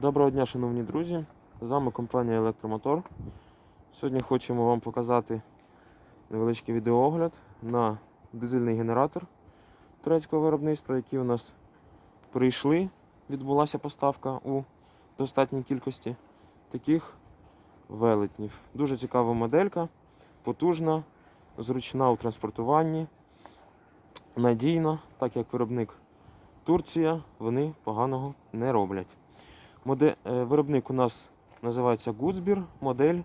Доброго дня, шановні друзі! З вами компанія Електромотор. Сьогодні хочемо вам показати невеличкий відеоогляд на дизельний генератор турецького виробництва, який у нас прийшли. Відбулася поставка у достатній кількості таких велетнів. Дуже цікава моделька, потужна, зручна у транспортуванні, надійна, так як виробник Турція, вони поганого не роблять. Е, Виробник у нас називається Goodsbeer, модель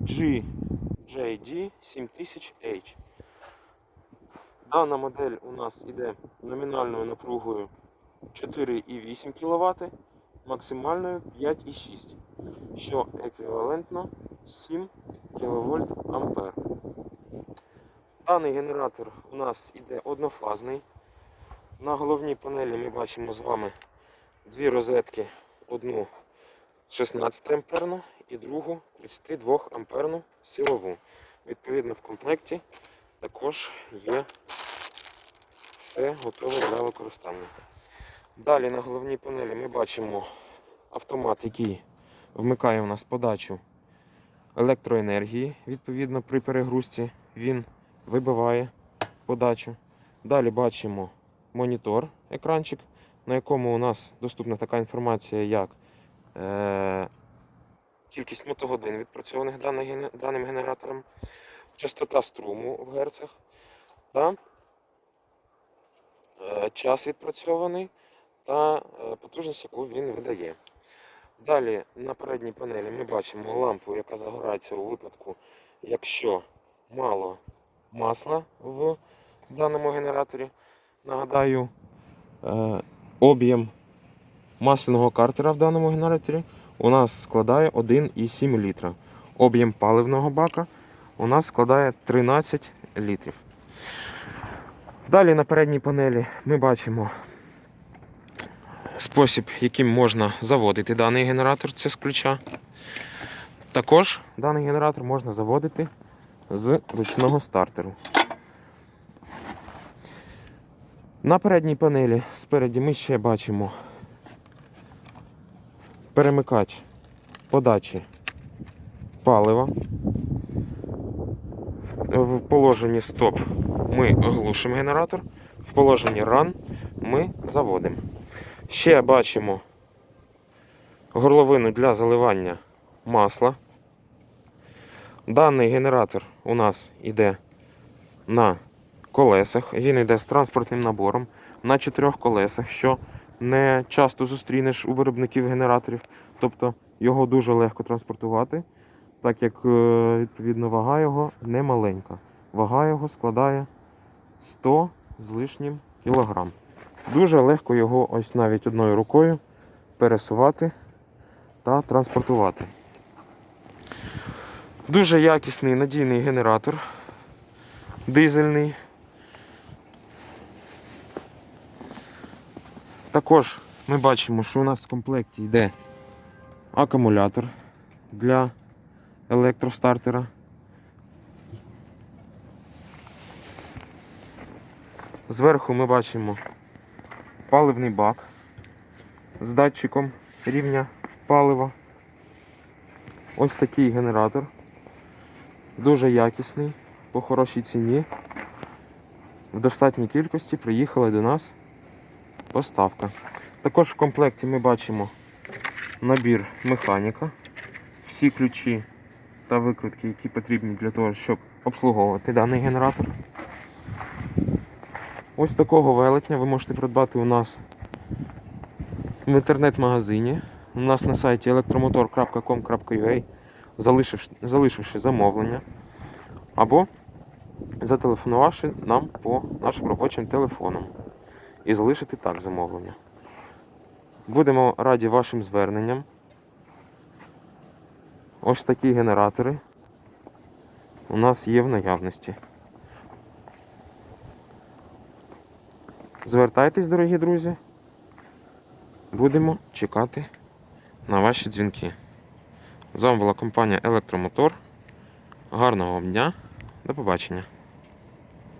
GJD 7000H. Дана модель у нас іде номінальною напругою 4,8 кВт, максимальною 5,6, що еквівалентно 7 кВт Ампер. Даний генератор у нас іде однофазний. На головній панелі ми бачимо з вами дві розетки, одну 16 амперну і другу 32 амперну силову. Відповідно, в комплекті також є все готове для використання. Далі на головній панелі ми бачимо автомат, який вмикає у нас подачу електроенергії. Відповідно, при перегрузці він вибиває подачу. Далі бачимо монітор, екранчик, на якому у нас доступна така інформація, як е, кількість мотогодин відпрацьованих даним, генератором, частота струму в герцах та е, час відпрацьований та е, потужність, яку він видає. Далі на передній панелі ми бачимо лампу, яка загорається у випадку, якщо мало масла в даному генераторі. Нагадаю, е, об'єм масляного картера в даному генераторі у нас складає 1,7 літра. Об'єм паливного бака у нас складає 13 літрів. Далі на передній панелі ми бачимо спосіб, яким можна заводити даний генератор, це з ключа. Також даний генератор можна заводити з ручного стартеру. На передній панелі спереді ми ще бачимо перемикач подачі палива. В- положенні стоп ми глушимо генератор, в положенні run ми заводимо. Ще бачимо горловину для заливання масла. Даний генератор у нас йде на колесах. Він йде з транспортним набором на чотирьох колесах, що не часто зустрінеш у виробників генераторів. Тобто його дуже легко транспортувати, так як е, відповідно вага його не маленька. Вага його складає 100 з лишнім кілограм. Дуже легко його ось навіть одною рукою пересувати та транспортувати. Дуже якісний надійний генератор дизельний. Також ми бачимо, що у нас в комплекті йде акумулятор для електростартера. Зверху ми бачимо паливний бак з датчиком рівня палива. Ось такий генератор. Дуже якісний, по хорошій ціні. В достатній кількості приїхала до нас поставка. Також в комплекті ми бачимо набір механіка, всі ключі та викрутки, які потрібні для того, щоб обслуговувати даний генератор. Ось такого велетня ви можете придбати у нас в інтернет-магазині. У нас на сайті electromotor.com.ua, залишивши, залишивши замовлення, або зателефонувавши нам по нашим робочим телефонам і залишити так замовлення. Будемо раді вашим зверненням. Ось такі генератори у нас є в наявності. Звертайтесь, дорогі друзі. Будемо чекати на ваші дзвінки. З вами була компанія Електромотор. Гарного вам дня. До побачення.